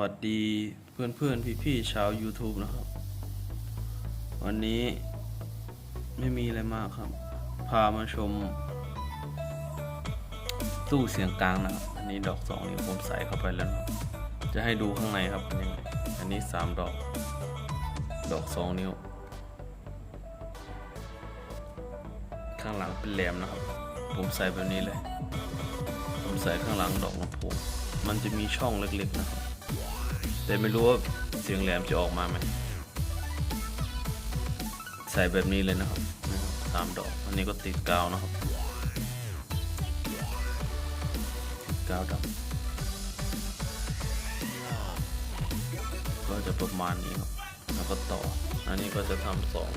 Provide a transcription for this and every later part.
วัสดีเพื่อนเพื่อนพี่พี่ๆชาว YouTube นะครับ วันนี้ไม่มีอะไรมากครับ พามาชม ตู้เสียงกลางนะครับ อันนี้ดอกสองนิ้วผมใส่เข้าไปแล้วนะจะให้ดูข้างในครับเป็นยังไงอันนี้สามดอก ดอกสองนิ้ว ข้างหลังเป็นแหลมนะครับ ผมใส่แบบนี้เลย ผมใส่ข้างหลังดอกลำโพงมันจะมีช่องเล็กๆนะครับ แต่ไม่รู้ว่าเสียงแหลมจะออกมาไหมใส่แบบนี้เลยนะครับสามดอก อันนี้ก็ติดกาวนะครับติดกาวดำก็จะประมาณนี้ครับ แล้วก็ต่อ อันนี้ก็จะทำสอง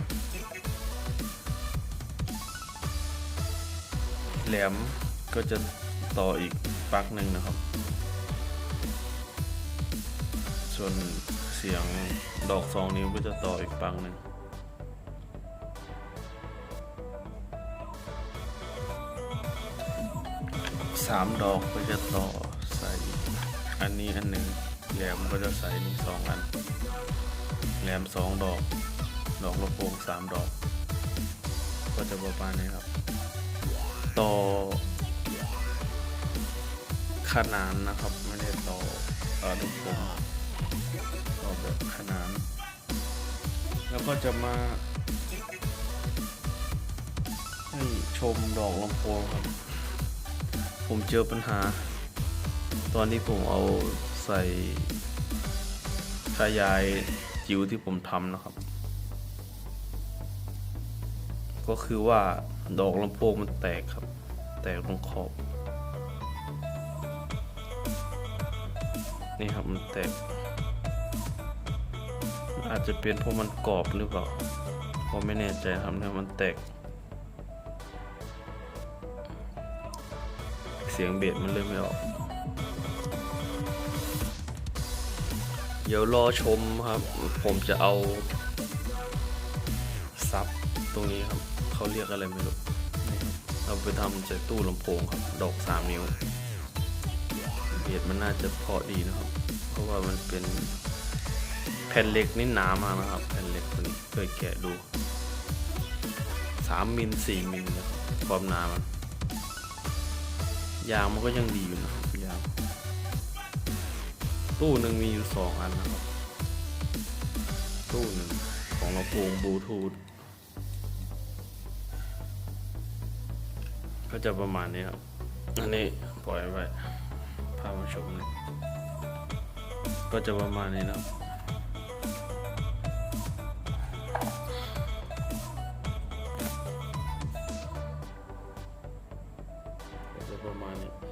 แหลมก็จะต่ออีกปักหนึ่งนะครับ ส่วนเสียงดอกสองนิ้วก็จะต่ออีกปลั๊กหนึ่งสามดอกก็จะต่อใส่อันนี้อันหนึ่งแหลมก็จะใส่นี่สองอัน แหลมสองดอก ดอกลำโพงสามดอก ก็จะประมาณนี้ครับ ต่อ ขนานนะครับ ไม่ได้ต่อเออลูกผมต่ อแบบขนาน แล้วก็จะมาให้ชมดอกลำโพงครับ ผมเจอปัญหา ตอนที่ผมเอาใส่ขยายจิ๋วที่ผมทำนะครับ ก็คือว่าดอกลำโพงมันแตกครับ แตกตรงขอบนี่ครับมันแตก อาจจะเป็นเพราะมันกรอบหรือเปล่าผมไม่แน่ใจครับเนี่ยมันแตก เสียงเบสมันเริ่มไม่ออก เดี๋ยวรอชมครับ ผมจะเอา ซับตรงนี้ครับ เขาเรียกอะไรไม่รู้นี่ครับเอาไปทำใส่ตู้ลำโพงครับ ดอกสามนิ้วเบียดมันน่าจะพอดีนะครับ เพราะว่ามันเป็น แผ่นเหล็กนี่หนามากนะครับ แผ่นเหล็กตัวนี้เคยแกะดูสามมิลสี่มิลนะความหนามันยางมันก็ยังดีอยู่นะยางตู้หนึ่งมีอยู่สองอันนะครับ ตู้หนึ่งของลำโพงบลูทูธก็จะประมาณนี้ครับ อันนี้ปล่อยไว้พามาชมเลยก็จะประมาณนี้นะ